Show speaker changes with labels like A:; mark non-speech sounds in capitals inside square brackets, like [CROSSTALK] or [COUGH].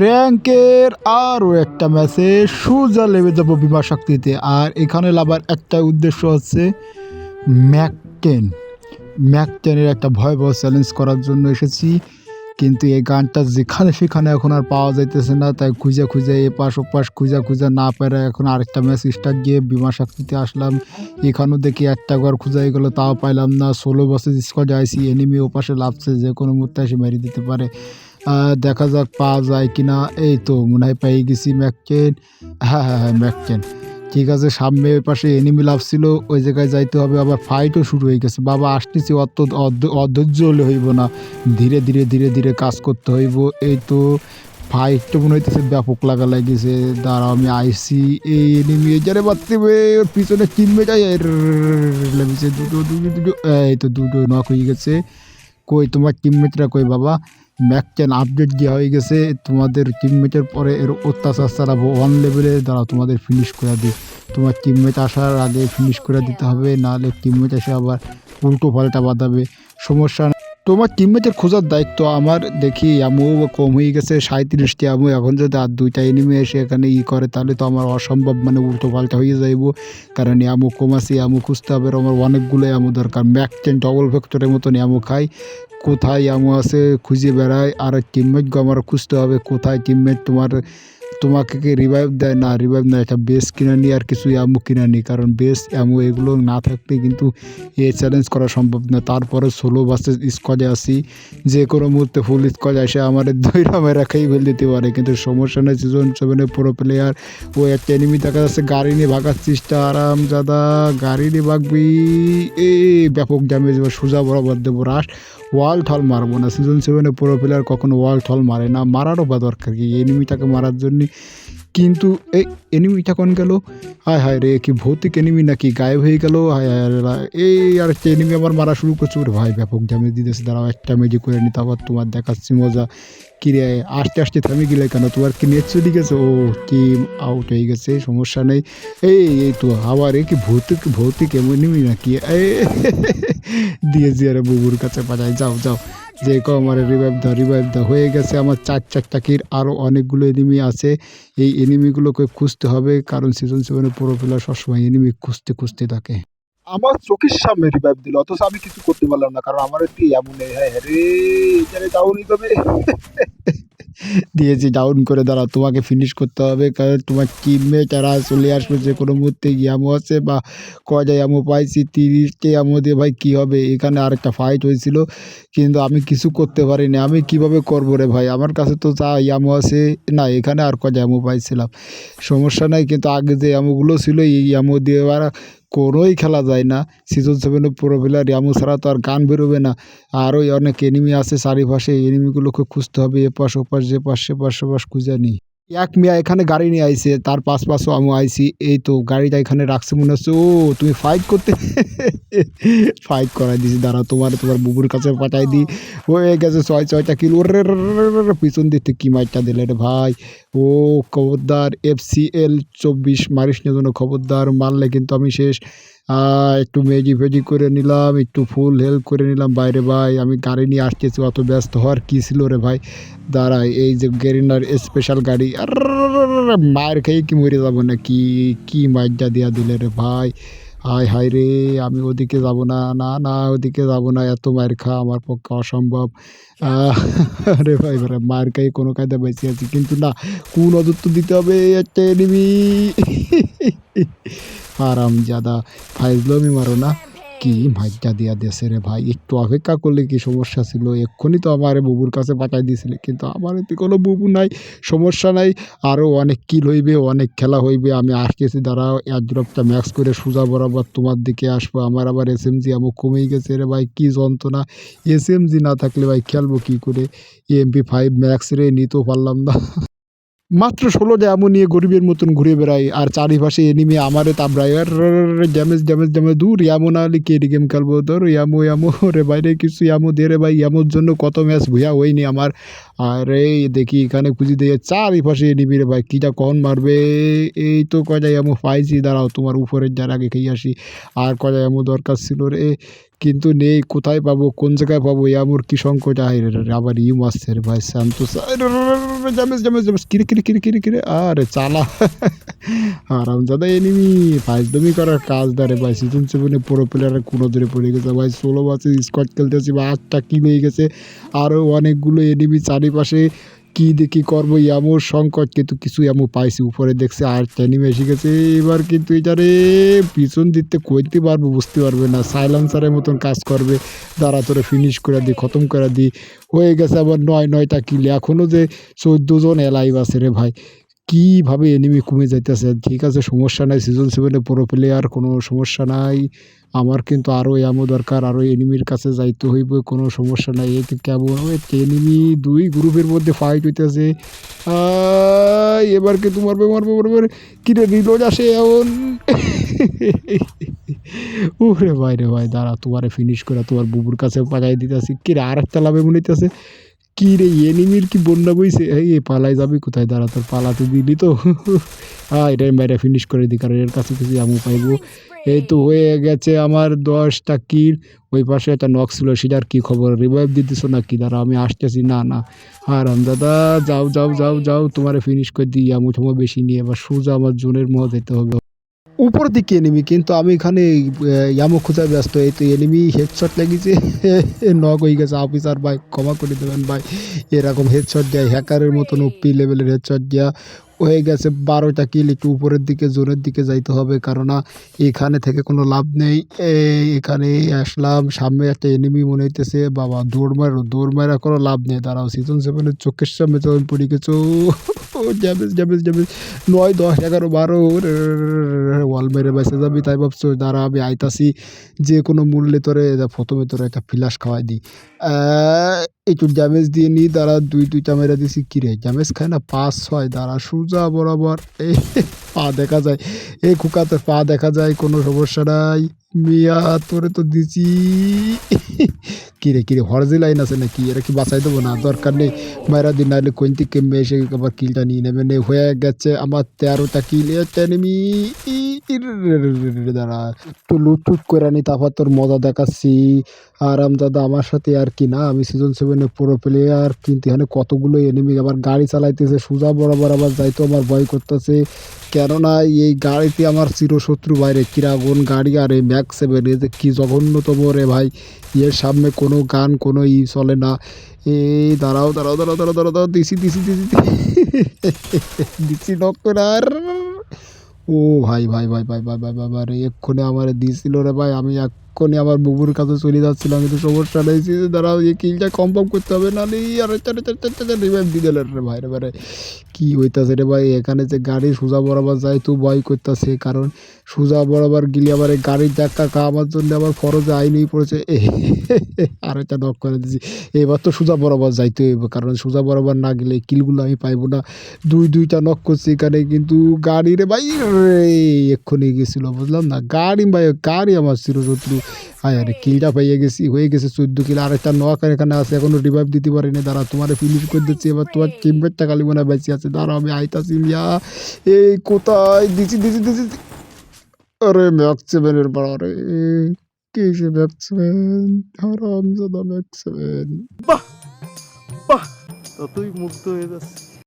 A: র্যাঙ্কের আরও একটা ম্যাচে সোজা লেবে যাব বিমা শক্তিতে। আর এখানে লাভার একটা উদ্দেশ্য হচ্ছে ম্যাকটেন ম্যাকটেনের একটা ভয়াবহ চ্যালেঞ্জ করার জন্য এসেছি। কিন্তু এই গানটা যেখানে সেখানে এখন আর পাওয়া যাইতেছে না। তাই খুঁজে খুঁজে এপাশ ওপাশ, খুঁজে খুঁজে না পেরে এখন আরেকটা ম্যাচ স্টার্ট গিয়ে বিমা শক্তিতে আসলাম। এখানেও দেখি একটা ঘর খুঁজাই গেলো, তাও পাইলাম না। ষোলো বছর স্কোয়াডে আইসি এনিমি ওপাশে লাভছে যে কোনো মুহূর্তে এসে মেরে দিতে পারে। দেখা যাক পাওয়া যায় কিনা। এই তো মনে হয় পেয়ে গেছি ম্যাকচেন হ্যাঁ হ্যাঁ হ্যাঁ ম্যাকচেন ঠিক আছে, সামনে পাশে এনিমি লাভ ছিল, ওই জায়গায় যাইতে হবে। আবার ফাইটও শুরু হয়ে গেছে। বাবা, আসতেছি, অত অধ- অধৈর্য হলে হইব না। ধীরে ধীরে ধীরে ধীরে কাজ করতে হইব। এই তো ফাইটটা মনে হইতেছে ব্যাপক লাগা লাগিছে। দাঁড়াও, আমি আইসি। এই এনিমি যারে বাড়তে ওর পিছনে টিমমেট লেগেছে। দুটো দুটো দুটো, এই তো দুটো নক হয়ে গেছে। কই, তোমার টিমমেটরা কই বাবা? ম্যাকচেন আপডেট দেওয়া হয়ে গেছে। তোমাদের টিমমেটের পরে এর অত্যাচার চালাবো। ওয়ান লেভেলে দ্বারা তোমাদের ফিনিশ করে দিই। তোমার টিমমেট আসার আগে ফিনিশ করে দিতে হবে, নাহলে টিমমেট এসে আবার উল্টো পাল্টা বাঁধাবে। সমস্যা। তোমার টিমমেটের খোঁজার দায়িত্ব আমার। দেখি আমু কম হয়ে গেছে সাঁত্রিশটি আমু এখন যদি আর দুইটা এনিমে এসে এখানে ই করে, তাহলে তো আমার অসম্ভব মানে উল্টো পাল্টা হয়ে যাইব। কারণ আমু কম আছে আমু খুঁজতে হবে আমার অনেকগুলো আমু দরকার। ম্যাকচেন ডবল ভেক্টরের মতন আমু খাই। কোথায় আমু আছে, খুঁজে বেড়ায় আর টিমমেটকে আমার খুঁজতে হবে, কোথায় টিমমেট তোমার তোমাকে কি রিভাইভ দেয়? না রিভাইভ না একটা বেস কিনে নিই আর কিছু অ্যামো কিনে নিই কারণ বেস অ্যামো এগুলো না থাকলে কিন্তু এ চ্যালেঞ্জ করা সম্ভব না। তারপরে ষোলো বাসের স্কোয়াডে আসি। যে কোনো মুহূর্তে ফুল স্কোয়াড এসে আমার [LAUGHS] দুই রামে রাখাই ফেল দিতে পারে। কিন্তু সমস্যা নেই সিজন সেভেনের পুরো প্লেয়ার ও একটা এনিমি দেখা যাচ্ছে, গাড়ি নিয়ে ভাগার চেষ্টা আরাম দাদা গাড়ি নিয়ে ভাগবি। এ, ব্যাপক ড্যামেজ বা সোজা বরাবর দেবো রাশ ওয়াল ঠল মারবো না। সিজন সেভেনে পুরো প্লেয়ার কখনো ওয়াল ঠল মারে না। মারারও বা দরকার কি? এনিমিটাকে মারার জন্য কিন্তু এই এনিমিটা কোন গেল। হায় হায় রে, কি ভৌতিক এনিমি নাকি গায়েব হয়ে গেল। হায় হায় এই আর একটা এনিমি আমার মারা শুরু করছে। ওরে ভাই, ব্যাপক ড্যামেজ দিতেছে। দাঁড়াও, একটা মেজি করে নিতে আবার তোমার দেখাচ্ছি মজা। কিরে আস্তে আস্তে থামি গেলে কেন? তোমার কি নেট চলে গেছে? ও টিম আউট হয়ে গেছে, সমস্যা নেই। এই এই তো, আবার এ কি ভৌতিক ভৌতিক এমনই নাকি? এ, [LAUGHS] দিয়েছি আরে বুবুর কাছে। পাঠাই, যাও যাও। যে কো আমার রিভাইভ দাও রিভাইভ দাও হয়ে গেছে। আমার চার চারটা কির আরও অনেকগুলো এনিমি আছে। এই এনিমিগুলোকে খুঁজতে হবে কারণ সিজন সেভেনে পুরো প্লেয়ার সবসময় এনিমি খুঁজতে খুঁজতে থাকে। আমার চোখের সামনে রিভাইভ দিল অথচ আমি কিছু করতে পারলাম না কারণ আমার একটি এমন হ্যাঁ রে এখানে ডাউন হবে [LAUGHS] দিয়েছি ডাউন করে দাঁড়া তোমাকে ফিনিশ করতে হবে, কারণ তোমার টিমমেট এরা চলে আসবে, যে কোনো মুহূর্তে ইয়ামো আছে বা কয়টা ইয়ামো পাইছি তিরিশটি ইয়ামো দিয়ে ভাই কী হবে? এখানে আরেকটা ফাইট হয়েছিল, কিন্তু আমি কিছু করতে পারিনি। আমি কীভাবে করব রে ভাই? আমার কাছে তো যা ইয়ামো আছে, না, এখানে আর কয়টা ইয়ামো পাইছিলাম। সমস্যা নাই, কিন্তু আগে যে ইয়ামোগুলো ছিল, এই ইয়ামো দিয়ে আর কোনোই খেলা যায় না। সিজন সেভেনে পুরো প্লেয়ার ইয়ামো ছাড়া তো আর গান বেরোবে না। আরও অনেক এনিমি আছে চারিপাশে এনিমিগুলোকে খুঁজতে হবে, এপাশ ওপাশ যে পাশ সে পাশ পাশ খুঁজে নিই। এক মিয়া এখানে গাড়ি নিয়ে আইছে, তার পাশ পাশও আমি আইছি। এই তো গাড়িটা এখানে রাখছে মনে হচ্ছে, ও, তুমি ফাইট করতে [LAUGHS] ফাইট করাই দিছি। দাঁড়া, তোমার তোমার বুবুর কাছে পাঠাই দিই। হয়ে গেছে ছয়, ছয়টা কিলো রে পিছন থেকে কি মাইটটা দিলে রে ভাই? ও, খবরদার এফ সি এল চব্বিশ, মারিস না যেন খবরদার, মারলে কিন্তু আমি শেষ। একটু মেজি ফেজি করে নিলাম, একটু ফুল হেল্প করে নিলাম। বাইরে ভাই, আমি গাড়ি নিয়ে আসতেছি, অত ব্যস্ত হওয়ার কী ছিল রে ভাই? দাঁড়াই এই যে গেরিনার স্পেশাল গাড়ি আর মায়ের খেয়ে কি মরে যাব না কি কি মাইজা দিয়া দিলে রে ভাই হায় হায় রে আমি ওদিকে যাব না না না ওদিকে যাব না এত মায়ের খা আমার পক্ষে অসম্ভব আরে ভাই ভাই মায়ের খাই কোনো কায়দা বেঁচে আছি কিন্তু না কোন অযত্ন দিতে হবে একটা নিবি আরাম জাদা। ফাইজলমি মারো না। কি মাইজা দিয়া দেশে রে ভাই, একটু অপেক্ষা করলে কি সমস্যা ছিল? এক্ষুনি তো আমার বুবুর কাছে পাঠাই দিয়েছিলে কিন্তু আমার এতে কোনো বুবু নাই, সমস্যা নাই। আরও অনেক কিল হইবে, অনেক খেলা হইবে, আমি আসতেছি, দাঁড়াও এয়ারড্রপটা ম্যাক্স করে সোজা বরাবর তোমার দিকে আসব। আমার আবার এস এম জি আমার কমেই গেছে রে ভাই, কী যন্ত্রণা। এস এম জি না থাকলে ভাই খেলব কী করে? এমপি ফাইভ ম্যাক্স রে, নিতেও পারলাম না। মাত্র ষোলো ড্যামও নিয়ে গরিবের মতন ঘুরে বেড়াই, আর চারিপাশে এনিমে আমারে তাবড়াই আর ড্যামেজ ড্যামেজ ড্যামেজ দূর, ইয়ামো না হলে কে গেম খেলব? ধর ইয়ামো ইয়ামো [LAUGHS] রে বাইরে কিছু ইয়ামো দে রে ভাই, ইয়ামোর জন্য কত ম্যাচ ভুয়া হয়নি আমার আরে দেখি এখানে খুঁজি দিয়ে চারিপাশে রে ভাই, কীটা কখন মারবে? এই তো কয়টা ইয়ামো পাইছি, দাঁড়াও তোমার উপরের যার আগে খেয়ে আসি। আর কয়টা ইয়ামো দরকার ছিল রে? কিন্তু নেই, কোথায় পাবো, কোন জায়গায় পাবো? ইয়ামোর কি সংকট? আয় আবার ইউ আসছে রে ভাই, শান্ত জামেজ জামেজ জামেজ কিরে কিরে কিরে কিরে কিরে? আরে চালা। আরামজাদা এনিমি ফাইজদমি করার কাজ দাঁড়ে ভাই, সিজন সেভেনে পুরো প্লেয়ারের কোনো ধরে পড়ে গেছে। ভাই, ষোলো বাসে স্কোয়াড খেলতেছি বা আটটা হয়ে গেছে। আরও অনেকগুলো এনিমি চারিপাশে কি দেখি করব এমন সংকট, কিন্তু কিছু এমন পাইছি। উপরে দেখছে আর ট্যানিমে এসে গেছে। এবার কিন্তু এটা রে, পিছন দিতে কইতে পারব, বুঝতে পারবে না। সাইলেন্সারের মতন কাজ করবে। দাঁড়া, তোরে ফিনিশ করে দিই খতম করে দিই হয়ে গেছে আবার নয়, নয়টা কিলে। এখনও যে চোদ্দ জন এলাইভ আছে রে ভাই। কীভাবে এনিমি কমে যাইতেছে? ঠিক আছে, সমস্যা নাই সিজন সেভেনে পুরো প্লেয়ার কোনো সমস্যা নাই। আমার কিন্তু আরও এমন দরকার আরও এনিমির কাছে যাইতে হইব, কোনো সমস্যা নাই। এ কেমন? এনিমি দুই গ্রুপের মধ্যে ফাইট হইতেছে। এবার কিন্তু মারবে মারবে মারবে। কিরে রিলোড আসে এমন ওরে ভাই রে ভাই, দাঁড়া, তোমারে ফিনিশ করে তোমার বুবুর কাছে পাঠাই দিতেছি। কিরে আর একটা লাভে মনে হইতেছে? কি রে, এনিমির কি বন্যা বইছে? এই পালাই যাবি কোথায়? দাঁড়া, তোর পালাতে দিলি তো। হ্যাঁ এটা মেরে ফিনিশ করে দিই কারণ এর কাছে কিছু আমু পাইবো। এই তো হয়ে গেছে আমার দশটা কিল ওই পাশে একটা নক ছিল, সেটার কি খবর? রিভাইভ দিতেছো না কি দাঁড়া, আমি আসতেছি। না না। আর দাদা, যাও যাও যাও যাও, তোমারে ফিনিশ করে দিই। আমি ঠামু বেশি নিয়ে, এবার সোজা আমার জোনের মহ যেতে হবে। উপর দিকে এনিমি কিন্তু আমি এখানে ইয়ামো খোঁজা ব্যস্ত। এই তো এনিমি হেডশট লেগেছে [LAUGHS] নক হয়ে গেছে অফিসার ভাই ক্ষমা করে দেবেন ভাই। এরকম হেডশট দেয় হ্যাকারের মতন ওপি লেভেলের হেডশট দেওয়া হয়ে গেছে বারোটা কিল একটু উপরের দিকে জোরের দিকে যাইতে হবে কারণ এখানে থেকে কোনো লাভ নেই। এখানে আসলাম সামনে একটা এনিমি মনে হইতেছে বাবা দৌড় মারো দৌড় মারা কোনো লাভ নেই। দাঁড়াও সিজন সেভেনের চোখের সামনে যখন পড়ে গেছো। ড্যামেজ ড্যামেজ ড্যামেজ নয়, দশ, এগারো, বারো ওয়াল মেরে বেঁচে যাবি তাই ভাবছ। দাঁড়া, আমি আইতাছি যে কোনো মূল্যে তোরে প্রথমে তোরে একটা ফ্লাশ খাওয়াই দিই। একটু ড্যামেজ দিয়ে নিই দাঁড়া, দুই, দুইটা মেরে দিছি। কিরে ড্যামেজ খায় না? পাঁচ, ছয়, দাঁড়া, সোজা, বরাবর। এই পা দেখা যায়। এই খুকাতে পা দেখা যায়, কোনো সমস্যা নাই। মিয়া, তোরে তো দিছি। কিরে কিরে, হরজি লাইন আছে নাকি? এরা কি বাঁচাই দেবো না? দরকার নেই। মায়েরা দিন, নাহলে কোন থেকে এসে আবার কিলটা নিয়ে নেবে? নে, হয়ে গেছে আমার তেরোটা কিল। দাঁড়া। একটু লুটুট করে নি, তারপর তোর মজা দেখাচ্ছি। আরাম দাদা, আমার সাথে আর কি না? আমি সিজন সেভেনে পুরো প্লেয়ার কিন্তু এখানে কতগুলো এনিমি আবার গাড়ি চালাইতেছে, সোজা বরাবর আবার যাইতো আমার ভয় করতেছে। কেননা, এই গাড়িতে আমার চিরশত্রু বাইরে। কিরাগন গাড়ি আর এই ম্যাক্স সেভেন এ কি কী জঘন্যতম রে ভাই এর সামনে কোনো গান কোনো ই চলে না এই দাঁড়াও দাঁড়াও দাঁড়াও দাঁড়াও দাঁড়াও দাঁড়াও দিছি দিছি দিছি দিছি নক করে আর ও ভাই ভাই ভাই ভাই ভাই ভাই ভাই ভাই রে এক্ষুনি আমার দিছিল রে ভাই আমি এক্ষুনি আমার বুবুর কাছে চলে যাচ্ছিলাম, কিন্তু সমস্যা নেই, সে দাঁড়াও, এই কিলটা কনফার্ম করতে হবে, না রে আর রিভাইভ দিয়ে দিলেন রে ভাই রে ভাই কি হইতাছে রে ভাই, এখানে যে গাড়ি সোজা বরাবর যায় তো ভয় করতেছে, কারণ সোজা বরাবর গেলে আবার এই গাড়ির ধাক্কা খাওয়ার জন্য আবার ফরজে আইনেই পড়েছে। আর একটা নক করে দিছি। এবার তো সোজা বরাবর যাইতে হইব, কারণ সোজা বরাবর না গেলে কিলগুলো আমি পাইবো না। দুই দুইটা নক করছি এখানে, কিন্তু গাড়ি রে ভাই এক্ষুনি গেছিল, বুঝলাম না? গাড়ি ভাই, গাড়ি আমার চিরশত্রু। হায় আরে কিলটা পাইয়ে গেছি, হয়ে গেছে চোদ্দ কিলো আর একটা নক এখানে আছে, এখনও রিভাইভ দিতে পারিনি। দাঁড়া, তোমার ফিনিশ করে দিচ্ছি, এবার তোমার খালি মনে হয় বেঁচে আছে। দাঁড়া, আমি আইতাছি, মিয়া। এই কোথায়? দিছি দিছি দিছি আরে ম্যাক্স সেভেনের পাড়া রে। কি সে ম্যাক্স হারাম ম্যাক্স সেভেন
B: বাহ ততই মুগ্ধ হয়ে যাচ্ছে